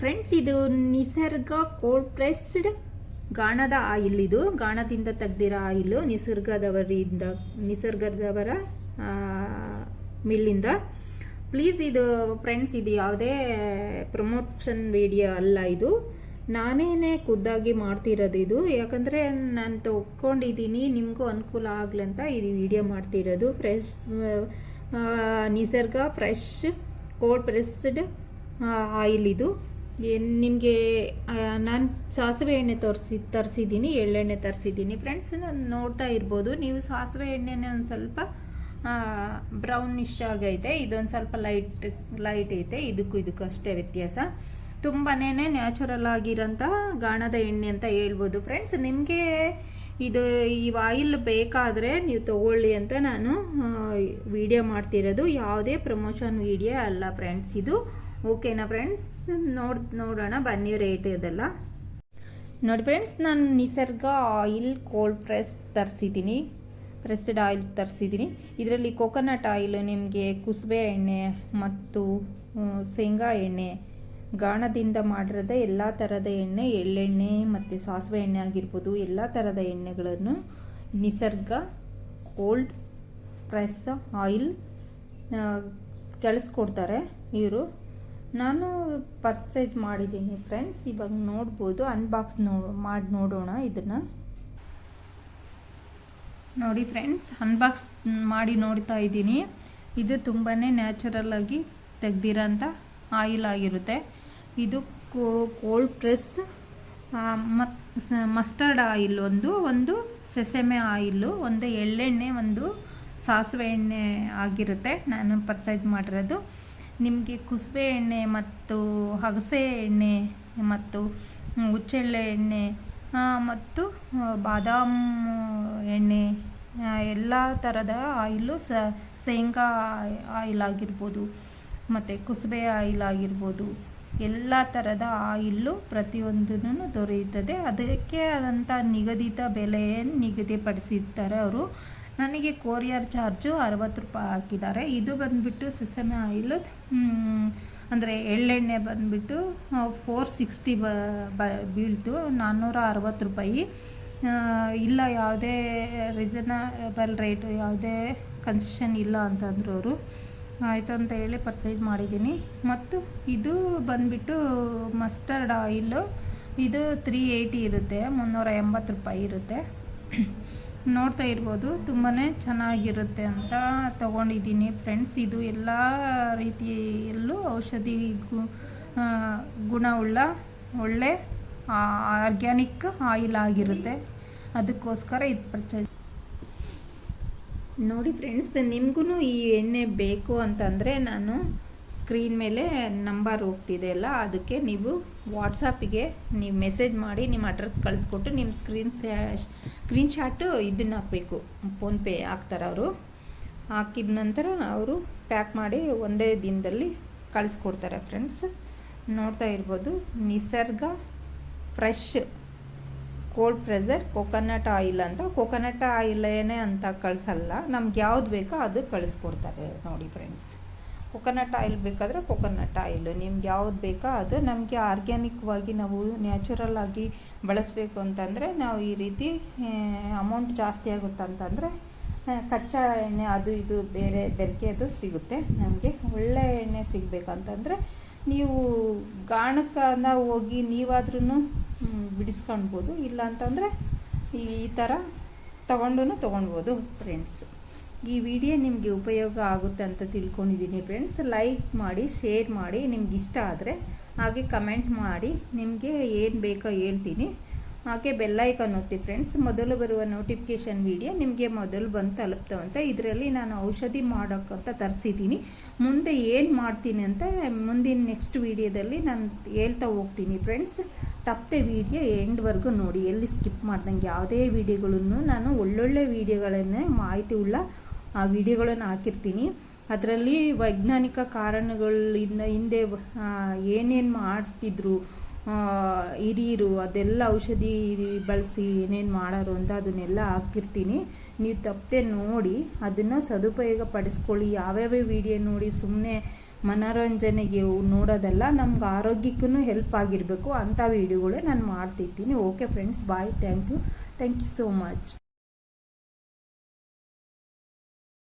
Friends, ಇದು Nisarga cold pressed ಗಾಣದ oil ಇದು. ಗಾಣದಿಂದ ತೆಗ್ದಿರೋ ಆಯಿಲು ನಿಸರ್ಗದವರಿಂದ, ನಿಸರ್ಗದವರ ಮಿಲ್ಲಿಂದ. ಪ್ಲೀಸ್ ಇದು ಫ್ರೆಂಡ್ಸ್, ಇದು ಯಾವುದೇ ಪ್ರಮೋಷನ್ ವಿಡಿಯೋ ಅಲ್ಲ ಇದು. ನಾನೇನೆ ಖುದ್ದಾಗಿ ಮಾಡ್ತಿರೋದು ಇದು. ಯಾಕಂದರೆ ನಾನು ತೊಕ್ಕೊಂಡಿದ್ದೀನಿ ನಿಮಗೂ ಅನುಕೂಲ ಆಗಲಿ ಅಂತ ಇದು ವಿಡಿಯೋ ಮಾಡ್ತಿರೋದು. Fresh Nisarga, fresh cold pressed oil ಇದು. ನಿಮಗೆ ನಾನು ಸಾಸಿವೆ ಎಣ್ಣೆ ತೋರಿಸಿ ತರಿಸಿದ್ದೀನಿ ಎಳ್ಳೆಣ್ಣೆ ತರಿಸಿದ್ದೀನಿ ಫ್ರೆಂಡ್ಸ್ ನಾನು ನೋಡ್ತಾ ಇರ್ಬೋದು, ನೀವು ಸಾಸಿವೆ ಎಣ್ಣೆನೇ ಒಂದು ಸ್ವಲ್ಪ ಬ್ರೌನಿಶ್ ಆಗೈತೆ, ಇದೊಂದು ಸ್ವಲ್ಪ ಲೈಟ್ ಲೈಟ್ ಐತೆ, ಇದಕ್ಕೂ ಇದಕ್ಕೂ ಅಷ್ಟೇ ವ್ಯತ್ಯಾಸ. ತುಂಬಾ ನ್ಯಾಚುರಲ್ ಆಗಿರೋಂಥ ಗಾಣದ ಎಣ್ಣೆ ಅಂತ ಹೇಳ್ಬೋದು. ಫ್ರೆಂಡ್ಸ್ ನಿಮಗೆ ಇದು, ಈ ಆಯಿಲ್ ಬೇಕಾದರೆ ನೀವು ತಗೊಳ್ಳಿ ಅಂತ ನಾನು ವಿಡಿಯೋ ಮಾಡ್ತಿರೋದು. ಯಾವುದೇ ಪ್ರಮೋಷನ್ ವಿಡಿಯೋ ಅಲ್ಲ ಫ್ರೆಂಡ್ಸ್ ಇದು. ಓಕೆನಾ ಫ್ರೆಂಡ್ಸ್ ನೋಡ್, ನೋಡೋಣ, ಬನ್ನಿ ರೇಟ್ ಇದೆಲ್ಲ. ನೋಡಿ ಫ್ರೆಂಡ್ಸ್ ನಾನು ನಿಸರ್ಗ ಆಯಿಲ್ ಕೋಲ್ಡ್ ಪ್ರೆಸ್ ತರಿಸಿದ್ದೀನಿ. ಪ್ರೆಸ್ಡ್ ಆಯಿಲ್ ತರಿಸಿದ್ದೀನಿ. ಇದರಲ್ಲಿ ಕೊಕೊನಟ್ ಆಯಿಲ್ ನಿಮಗೆ ಕುಸುಬೆ ಎಣ್ಣೆ ಮತ್ತು ಶೇಂಗಾ ಎಣ್ಣೆ, ಗಾಣದಿಂದ ಮಾಡಿರೋದ ಎಲ್ಲ ಥರದ ಎಣ್ಣೆ, ಎಳ್ಳೆಣ್ಣೆ ಮತ್ತು ಸಾಸಿವೆ ಎಣ್ಣೆ ಆಗಿರ್ಬೋದು, ಎಲ್ಲ ಥರದ ಎಣ್ಣೆಗಳನ್ನು ನಿಸರ್ಗ ಕೋಲ್ಡ್ ಪ್ರೆಸ್ ಆಯಿಲ್ ಕಳಿಸ್ಕೊಡ್ತಾರೆ ಇವರು. ನಾನು ಪರ್ಚೇಸ್ ಮಾಡಿದ್ದೀನಿ ಫ್ರೆಂಡ್ಸ್ ಇವಾಗ ನೋಡ್ಬೋದು. ಅನ್ಬಾಕ್ಸ್ ನೋ, ಮಾಡಿ ನೋಡೋಣ ಇದನ್ನು. ನೋಡಿ ಫ್ರೆಂಡ್ಸ್ ಅನ್ಬಾಕ್ಸ್ ಮಾಡಿ ನೋಡ್ತಾ ಇದ್ದೀನಿ. ಇದು ತುಂಬಾ ನ್ಯಾಚುರಲ್ ಆಗಿ ತೆಗ್ದಿರೋಂಥ ಆಯಿಲ್ ಆಗಿರುತ್ತೆ. ಇದು ಕೋಲ್ಡ್ ಪ್ರೆಸ್ ಮಸ್ಟರ್ಡ್ ಆಯಿಲ್ ಒಂದು ಒಂದು ಸೆಸೆಮೆ ಆಯಿಲು ಒಂದು ಎಳ್ಳೆಣ್ಣೆ, ಒಂದು ಸಾಸಿವೆ ಎಣ್ಣೆ ಆಗಿರುತ್ತೆ. ನಾನು ಪರ್ಚೇಸ್ ಮಾಡಿರೋದು. ನಿಮಗೆ ಕುಸುಬೆ ಎಣ್ಣೆ ಮತ್ತು ಅಗಸೆ ಎಣ್ಣೆ ಮತ್ತು ಹುಚ್ಚೆಳ್ಳೆ ಎಣ್ಣೆ ಮತ್ತು ಬಾದಾಮ್ ಎಣ್ಣೆ ಎಲ್ಲ ಥರದ ಆಯಿಲು ಶೇಂಗಾ ಆಯಿಲ್ ಆಗಿರ್ಬೋದು, ಮತ್ತು ಕುಸುಬೆ ಆಯಿಲ್ ಆಗಿರ್ಬೋದು, ಎಲ್ಲ ಥರದ ಆಯಿಲ್ಲು ಪ್ರತಿಯೊಂದೂ ದೊರೆಯುತ್ತದೆ. ಅದಕ್ಕೆ ಆದಂಥ ನಿಗದಿತ ಬೆಲೆಯನ್ನು ನಿಗದಿಪಡಿಸಿರ್ತಾರೆ ಅವರು. ನನಗೆ ಕೊರಿಯರ್ ಚಾರ್ಜು ಅರವತ್ತು ರೂಪಾಯಿ ಹಾಕಿದ್ದಾರೆ. ಇದು ಬಂದುಬಿಟ್ಟು ಸಿಸಮೆ ಆಯಿಲು ಅಂದರೆ ಎಳ್ಳೆಣ್ಣೆ ಬಂದುಬಿಟ್ಟು ಫೋರ್ ಸಿಕ್ಸ್ಟಿ ಬ ಬೀಳ್ತು, ನಾನ್ನೂರ ಅರವತ್ತು ರೂಪಾಯಿ. ಇಲ್ಲ, ಯಾವುದೇ ರೀಸನಬಲ್ ರೇಟು ಯಾವುದೇ ಕನ್ಸೆಷನ್ ಇಲ್ಲ ಅಂತಂದ್ರು ಅವರು. ಆಯಿತು ಅಂತ ಹೇಳಿ ಪರ್ಚೇಸ್ ಮಾಡಿದ್ದೀನಿ. ಮತ್ತು ಇದು ಬಂದುಬಿಟ್ಟು ಮಸ್ಟರ್ಡ್ ಆಯಿಲು ಇದು ತ್ರೀ ಏಯ್ಟಿ ಇರುತ್ತೆ, ಮುನ್ನೂರ ಎಂಬತ್ತು ರೂಪಾಯಿ ಇರುತ್ತೆ. ನೋಡ್ತಾ ಇರ್ಬೋದು. ತುಂಬಾ ಚೆನ್ನಾಗಿರುತ್ತೆ ಅಂತ ತಗೊಂಡಿದ್ದೀನಿ ಫ್ರೆಂಡ್ಸ್. ಇದು ಎಲ್ಲ ರೀತಿಯಲ್ಲೂ ಔಷಧಿ ಗು ಗುಣವುಳ್ಳ ಒಳ್ಳೆ ಆರ್ಗ್ಯಾನಿಕ್ ಆಯಿಲ್ ಆಗಿರುತ್ತೆ. ಅದಕ್ಕೋಸ್ಕರ ಇದು ಪರ್ಚೇಸ್ ನೋಡಿ ಫ್ರೆಂಡ್ಸ್ ನಿಮಗೂ ಈ ಎಣ್ಣೆ ಬೇಕು ಅಂತಂದರೆ ನಾನು ಸ್ಕ್ರೀನ್ ಮೇಲೆ ನಂಬರ್ ಹೋಗ್ತಿದೆ ಅಲ್ಲ, ಅದಕ್ಕೆ ನೀವು ವಾಟ್ಸಾಪಿಗೆ ನೀವು ಮೆಸೇಜ್ ಮಾಡಿ, ನಿಮ್ಮ ಅಡ್ರೆಸ್ ಕಳಿಸ್ಕೊಟ್ಟು ನಿಮ್ಮ ಸ್ಕ್ರೀನ್ ಸ್ಕ್ರೀನ್ ಶಾಟು ಇದನ್ನ ಹಾಕಬೇಕು. ಫೋನ್ಪೇ ಹಾಕ್ತಾರೆ ಅವರು. ಹಾಕಿದ ನಂತರ ಅವರು ಪ್ಯಾಕ್ ಮಾಡಿ ಒಂದೇ ದಿನದಲ್ಲಿ ಕಳಿಸ್ಕೊಡ್ತಾರೆ ಫ್ರೆಂಡ್ಸ್ ನೋಡ್ತಾ ಇರ್ಬೋದು, Nisarga fresh cold pressed coconut oil ಅಂತ. ಕೊಕೊನಟ್ ಏನೇ ಅಂತ ಕಳಿಸಲ್ಲ, ನಮ್ಗೆ ಯಾವ್ದು ಬೇಕೋ ಅದು ಕಳಿಸ್ಕೊಡ್ತಾರೆ ನೋಡಿ ಫ್ರೆಂಡ್ಸ್ ಕೊಕೊನಟ್ ಆಯಿಲ್ ಬೇಕಾದರೆ ಕೊಕೊನಟ್ ಆಯಿಲ್ ನಿಮ್ಗೆ ಯಾವ್ದು ಬೇಕೋ ಅದು ನಮಗೆ ಆರ್ಗ್ಯಾನಿಕ್ವಾಗಿ ನಾವು ನ್ಯಾಚುರಲ್ ಆಗಿ ಬಳಸಬೇಕು ಅಂತಂದರೆ ನಾವು ಈ ರೀತಿ ಅಮೌಂಟ್ ಜಾಸ್ತಿ ಆಗುತ್ತೆ ಅಂತಂದರೆ ಕಚ್ಚಾ ಎಣ್ಣೆ ಅದು ಇದು ಬೇರೆ ಬೆರಕೆ ಅದು ಸಿಗುತ್ತೆ. ನಮಗೆ ಒಳ್ಳೆಯ ಎಣ್ಣೆ ಸಿಗಬೇಕಂತಂದರೆ ನೀವು ಗಾಣಕ್ಕನ ಹೋಗಿ ನೀವಾದ್ರೂ ಬಿಡಿಸ್ಕೊಳ್ಬೋದು. ಇಲ್ಲ ಅಂತಂದರೆ ಈ ಥರ ತಗೊಂಡು ತೊಗೊಳ್ಬೋದು ಫ್ರೆಂಡ್ಸ್ ಈ ವಿಡಿಯೋ ನಿಮಗೆ ಉಪಯೋಗ ಆಗುತ್ತೆ ಅಂತ ತಿಳ್ಕೊಂಡಿದ್ದೀನಿ ಫ್ರೆಂಡ್ಸ್ ಲೈಕ್ ಮಾಡಿ ಶೇರ್ ಮಾಡಿ, ನಿಮ್ಗೆ ಇಷ್ಟ ಆದರೆ ಹಾಗೆ ಕಮೆಂಟ್ ಮಾಡಿ, ನಿಮಗೆ ಏನು ಬೇಕೋ ಹೇಳ್ತೀನಿ. ಹಾಗೆ ಬೆಲ್ಲೈಕನ್ ಒತ್ತಿ ಫ್ರೆಂಡ್ಸ್ ಮೊದಲು ಬರುವ ನೋಟಿಫಿಕೇಷನ್ ವಿಡಿಯೋ ನಿಮಗೆ ಮೊದಲು ಬಂದು ತಲುಪ್ತವಂತೆ ಇದರಲ್ಲಿ ನಾನು ಔಷಧಿ ಮಾಡೋಕ್ಕಂತ ತರಿಸಿದ್ದೀನಿ. ಮುಂದೆ ಏನು ಮಾಡ್ತೀನಿ ಅಂತ ಮುಂದಿನ ನೆಕ್ಸ್ಟ್ ವಿಡಿಯೋದಲ್ಲಿ ನಾನು ಹೇಳ್ತಾ ಹೋಗ್ತೀನಿ ಫ್ರೆಂಡ್ಸ್ ತಪ್ಪದೆ ವಿಡಿಯೋ ಎಂಡ್ವರೆಗೂ ನೋಡಿ, ಎಲ್ಲಿ ಸ್ಕಿಪ್ ಮಾಡ್ದಂಗೆ ಯಾವುದೇ ವಿಡಿಯೋಗಳನ್ನು ನಾನು ಒಳ್ಳೊಳ್ಳೆ ವಿಡಿಯೋಗಳನ್ನೇ ಮಾಹಿತಿ ಉಳ್ಳ, ಆ ವಿಡಿಯೋಗಳನ್ನು ಹಾಕಿರ್ತೀನಿ. ಅದರಲ್ಲಿ ವೈಜ್ಞಾನಿಕ ಕಾರಣಗಳಿಂದ ಹಿಂದೆ ಏನೇನು ಮಾಡ್ತಿದ್ರು ಹಿರಿಯರು, ಅದೆಲ್ಲ ಔಷಧಿ ಬಳಸಿ ಏನೇನು ಮಾಡೋರು ಅಂತ ಅದನ್ನೆಲ್ಲ ಹಾಕಿರ್ತೀನಿ. ನೀವು ತಪ್ಪದೆ ನೋಡಿ, ಅದನ್ನು ಸದುಪಯೋಗ ಪಡಿಸ್ಕೊಳ್ಳಿ ಯಾವ್ಯಾವ ವಿಡಿಯೋ ನೋಡಿ ಸುಮ್ಮನೆ ಮನೋರಂಜನೆಗೆ ನೋಡೋದಲ್ಲ ನಮ್ಗೆ ಆರೋಗ್ಯಕ್ಕೂ ಹೆಲ್ಪ್ ಆಗಿರಬೇಕು. ಅಂಥ ವೀಡಿಯೋಗಳೇ ನಾನು ಮಾಡ್ತಿರ್ತೀನಿ. Okay friends bye thank you thank you so much